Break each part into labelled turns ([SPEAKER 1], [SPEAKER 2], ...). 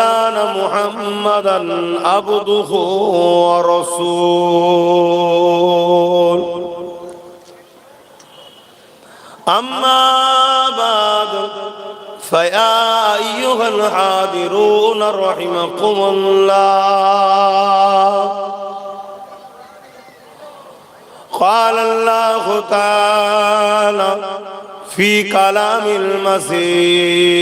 [SPEAKER 1] أن محمدا عبده ورسول أما بعد فيا أيها الحاضرون رحمكم الله قال الله تعالى في كلام المسيح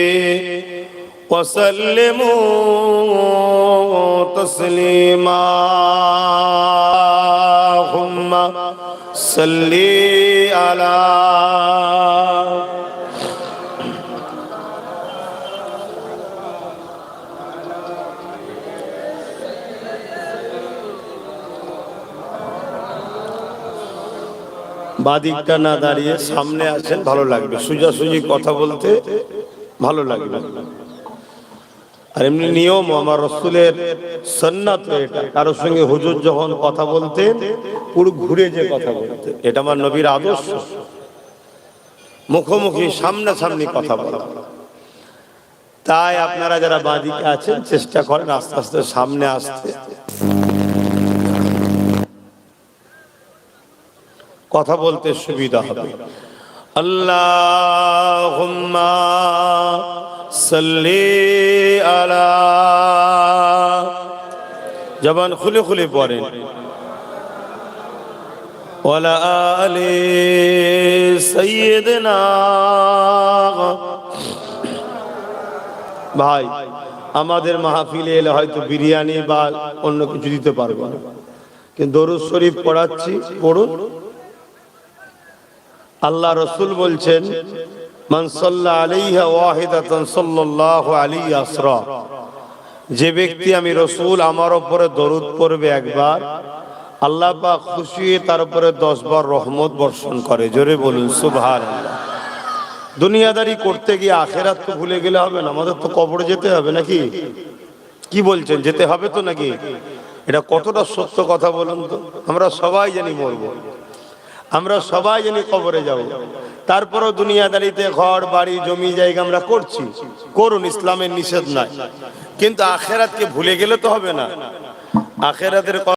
[SPEAKER 1] وسلموا تسليما اللهم صل على বাদিকটা না দাঁড়িয়ে সামনে আছেন ভালো লাগবে সোজাসুজি কথা বলতে ভালো লাগবে আর এমনি নিয়ম আমার রসুলের সন্ন্যাত এটা। কারোর সঙ্গে হুজুর যখন কথা বলতেন, পুরো ঘুরে যে কথা বলতেন। এটা আমার নবীর আদর্শ। মুখোমুখি, সামনাসামনি কথা বলা। তাই আপনারা যারা বাদিকে আছেন, চেষ্টা করেন আস্তে আস্তে সামনে আসতে। কথা বলতে সুবিধা হবে। আল্লাহুম্মা সাল্লি জবান খুলে খুলে পড়েন। আলি ভাই, আমাদের মাহফিলে এলে হয়তো বিরিয়ানি বা অন্য কিছু দিতে পারব না। কিন্তু দরুদ শরীফ পড়াচ্ছি, পড়ুন। আল্লাহ রসুল বলছেন মানসল্লা আলিহা ওয়াহিদাতান সাল্লাল্লাহু আলাইহি আসরা। যে ব্যক্তি আমি রসুল, আমার ওপরে দরুদ পড়বে একবার, আল্লাহ পাক খুশি তার উপরে দশ বার রহমত বর্ষণ করে। জোরে বলুন, সুবহানাল্লাহ। দুনিয়াদারি করতে গিয়ে আখেরাত তো ভুলে গেলে হবে না, আমাদের তো কবরে যেতে হবে নাকি? কি বলছেন, যেতে হবে তো নাকি? এটা কতটা সত্য কথা বলুন তো? আমরা সবাই জানি মরবো। আমরা সবাই জানি কবরে যাব। তারপরও দুনিয়াদারিতে ঘর, বাড়ি, জমি, জায়গা আমরা করছি। করুন, ইসলামের নিষেধ নাই। কিন্তু আখেরাতকে ভুলে গেলে তো হবে না। আখেরাতের